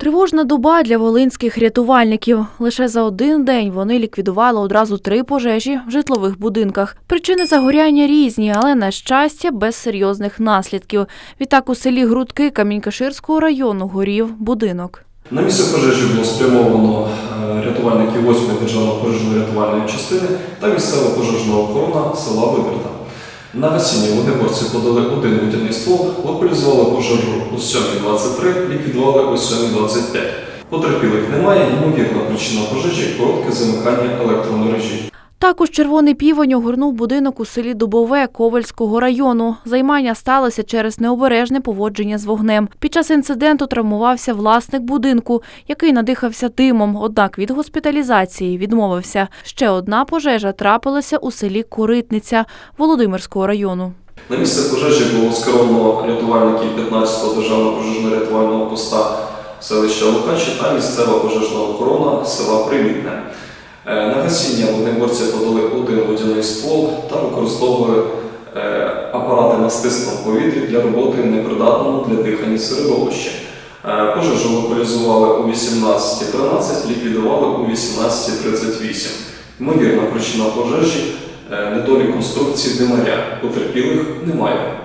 Тривожна доба для волинських рятувальників. Лише за один день вони ліквідували одразу три пожежі в житлових будинках. Причини загоряння різні, але на щастя без серйозних наслідків. Відтак у селі Грудки Камінькаширського району горів будинок. На місце пожежі було спрямовано е, рятувальників 8-ї державної пожежно-рятувальної частини та місцева пожежна охорона села Виберта. На гасіння вогнеборці подали один водяний ствол, локалізували пожежу о 7.23, ліквідували о 7.25. Потерпілих немає, ймовірна причина пожежі коротке замикання електромережі. Також червоний півень огорнув будинок у селі Дубове Ковальського району. Займання сталося через необережне поводження з вогнем. Під час інциденту травмувався власник будинку, який надихався димом, однак від госпіталізації відмовився. Ще одна пожежа трапилася у селі Коритниця Володимирського району. На місце пожежі було скеровано рятувальників 15-го державного пожежно-рятувального поста селища Лукачі та місцева пожежна охорона села Привітне. Е, На гасіння вогнеборці подали один водяний ствол та використовували е, апарати на стисному повітрі для роботи непридатному для дихання середовища. Е, Пожежу локалізували у 18.13, ліквідували у 18.38. Ймовірна причина пожежі недолік конструкції димаря. Потерпілих немає.